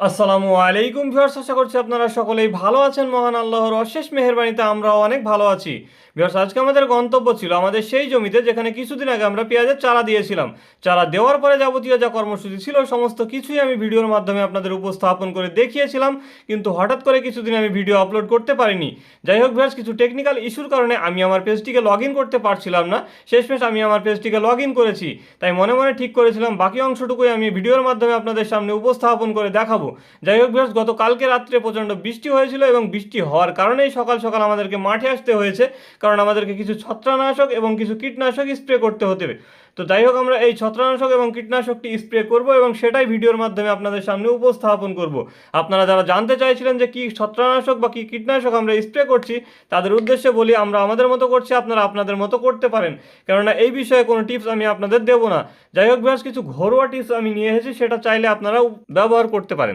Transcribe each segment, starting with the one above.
আসসালামু আলাইকুম ভিউয়ার্স, আশা করছি আপনারা সকলেই ভালো আছেন। মহান আল্লাহর অশেষ মেহেরবানিতে আমরাও অনেক ভালো আছি। ভিউয়ার্স, আজকে আমাদের গন্তব্য ছিল আমাদের সেই জমিতে যেখানে কিছুদিন আগে আমরা পেঁয়াজের চারা দিয়েছিলাম। চারা দেওয়ার পরে যাবতীয় যা কর্মসূচি ছিল, সমস্ত কিছুই আমি ভিডিওর মাধ্যমে আপনাদের উপস্থাপন করে দেখিয়েছিলাম, কিন্তু হঠাৎ করে কিছুদিন আমি ভিডিও আপলোড করতে পারিনি। যাই হোক ভিউয়ার্স, কিছু টেকনিক্যাল ইস্যুর কারণে আমি আমার পেজটিকে লগ করতে পারছিলাম না। শেষমেশ আমি আমার পেজটিকে লগ করেছি। তাই মনে মনে ঠিক করেছিলাম, বাকি অংশটুকুই আমি ভিডিওর মাধ্যমে আপনাদের সামনে উপস্থাপন করে দেখাবো। যাই হোক ভিউয়ার্স গত কালকে রাত্রে প্রচণ্ড বৃষ্টি হয়েছিল এবং বৃষ্টি হওয়ার কারণেই সকাল সকাল আমাদেরকে মাঠে আসতে হয়েছে। কারণ আমাদেরকে কিছু ছত্রানাশক এবং কিছু কীটনাশক স্প্রে করতে হতে হবে। তো যাই হোক, আমরা এই ছত্রানাশক এবং কীটনাশকটি স্প্রে করব এবং সেটাই ভিডিওর মাধ্যমে আপনাদের সামনে উপস্থাপন করব। আপনারা যারা জানতে চাইছিলেন যে কী ছত্রানাশক বা কী কীটনাশক আমরা স্প্রে করছি, তাদের উদ্দেশ্যে বলি, আমরা আমাদের মতো করছি, আপনারা আপনাদের মতো করতে পারেন। কেননা এই বিষয়ে কোনো টিপস আমি আপনাদের দেবো না। যাই হোক বেশ কিছু ঘরোয়া টিপস আমি নিয়ে এসেছি, সেটা চাইলে আপনারাও ব্যবহার করতে পারেন।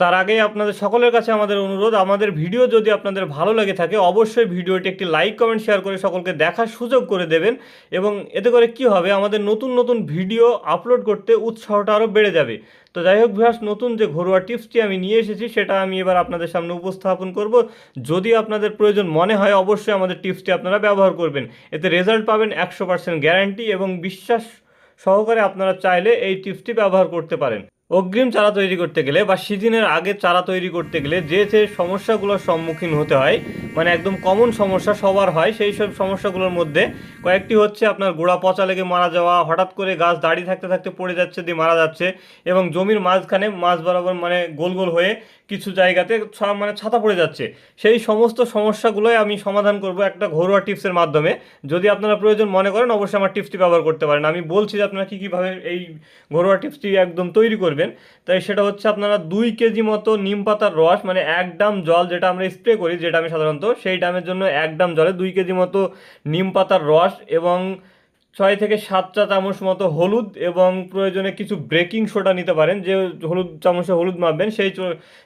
তার আগে আপনাদের সকলের কাছে আমাদের অনুরোধ, আমাদের ভিডিও যদি আপনাদের ভালো লেগে থাকে, অবশ্যই ভিডিওটি একটি লাইক, কমেন্ট, শেয়ার করে সকলকে দেখার সুযোগ করে দেবেন এবং এতে করে কি হবে, আমাদের নতুন নতুন ভিডিও আপলোড করতে উৎসাহটা আরও বেড়ে যাবে। তো যাই হোক ভিউয়ার্স, নতুন যে ঘরোয়া টিপসটি আমি নিয়ে এসেছি, সেটা আমি এবার আপনাদের সামনে উপস্থাপন করব। যদি আপনাদের প্রয়োজন মনে হয়, অবশ্যই আমাদের টিপসটি আপনারা ব্যবহার করবেন। এতে রেজাল্ট পাবেন একশো পার্সেন্ট গ্যারান্টি এবং বিশ্বাস সহকারে আপনারা চাইলে এই টিপসটি ব্যবহার করতে পারেন। অগ্রিম চারা তৈরি করতে গেলে বা সিজনের আগে চারা তৈরি করতে গেলে যে যে সমস্যাগুলোর সম্মুখীন হতে হয় মানে একদম কমন সমস্যা সবার হয়, সেই সব সমস্যাগুলোর মধ্যে। কয়েকটি হচ্ছে আপনার গোড়া পচা লেগে মারা যাওয়া, হঠাৎ করে গাছ দাঁড়িয়ে থাকতে থাকতে পড়ে যাচ্ছে, দিয়ে মারা যাচ্ছে এবং জমির মাঝখানে মাছ বরাবর মানে গোল গোল হয়ে কিছু জায়গাতে মানে ছাতা পড়ে যাচ্ছে। সেই সমস্ত সমস্যাগুলোই আমি সমাধান করব একটা ঘরোয়া টিপসের মাধ্যমে। যদি আপনারা প্রয়োজন মনে করেন, অবশ্যই আমার টিপসটি ব্যবহার করতে পারেন। আমি বলছি যে আপনারা কী কীভাবে এই ঘরোয়া টিপসটি একদম তৈরি করবেন। তাই সেটা হচ্ছে আপনারা দুই কেজি মতো নিম পাতার রস মানে এক ডাম জল যেটা আমরা স্প্রে করি, যেটা আমি সাধারণত সেই ডামের জন্য এক ডাম জলে দুই কেজি মতো নিম পাতার রস এবং ছয় থেকে সাত চা চামচ মতো হলুদ এবং প্রয়োজনে কিছু ব্রেকিং সোডা নিতে পারেন। যে হলুদ চামচে হলুদ মাপবেন সেই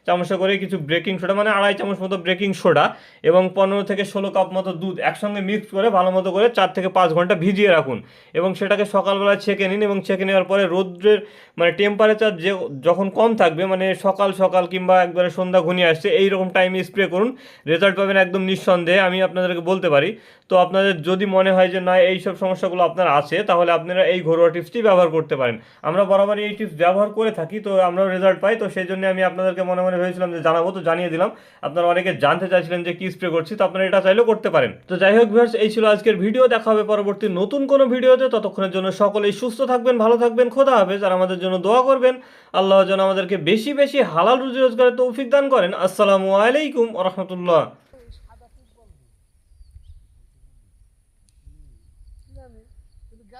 চামচে করে কিছু ব্রেকিং সোডা মানে আড়াই চামচ মতো ব্রেকিং সোডা এবং পনেরো থেকে ষোলো কাপ মতো দুধ একসঙ্গে মিক্স করে ভালো মতো করে চার থেকে পাঁচ ঘণ্টা ভিজিয়ে রাখুন এবং সেটাকে সকালবেলা ছেঁকে নিন এবং ছেঁকে নেওয়ার পরে রৌদ্রের মানে টেম্পারেচার যে যখন কম থাকবে মানে সকাল সকাল কিংবা একবারে সন্ধ্যা ঘনিয়ে আসছে এই রকম টাইমে স্প্রে করুন। রেজাল্ট পাবেন একদম নিঃসন্দেহে, আমি আপনাদেরকে বলতে পারি। তো আপনাদের যদি মনে হয় যে না এই সব সমস্যাগুলো আপনার আছে, তাহলে আপনারা এই ঘরোয়া টিপসটি ব্যবহার করতে পারেন। আমরা বরাবরই এই টিপস ব্যবহার করে থাকি, তো আমরা রেজাল্ট পাই, তো সেই জন্য আমি আপনাদেরকে মনে মনে ভেবেছিলাম যে জানাব, তো জানিয়ে দিলাম। আপনারা অনেকে জানতে চাইছিলেন যে কি স্প্রে করছি, তো আপনারা এটা চাইলেও করতে পারেন। তো যাই হোক ভিউয়ার্স এই ছিল আজকের ভিডিও দেখা হবে পরবর্তী নতুন কোনো ভিডিওতে ততক্ষণের জন্য সকলেই সুস্থ থাকবেন, ভালো থাকবেন, খোদা হবে আর আমাদের জন্য দোয়া করবেন। আল্লাহ যেন আমাদেরকে বেশি বেশি হালাল রুজি রোজগারের তৌফিক দান করেন। আসসালামু আলাইকুম রহমতুল্লাহ।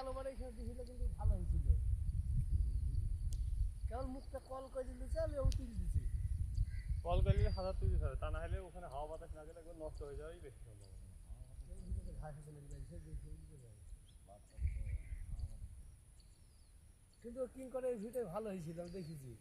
কিন্তু গেল বারে এখানে দিছিল কিন্তু ভালো হয়েছিল। কেবল মুখটা কল করে দিল চাল ও তুলে দিছে কল করলে হাজার তুলে দিতে হবে তা না হলে ওখানে হাওয়া বাতাস না গেলে একবার নষ্ট হয়ে যাওয়াই বেশি ভালো কিন্তু কিং করে ভিটে ভালো হয়েছিল আমি দেখেছি।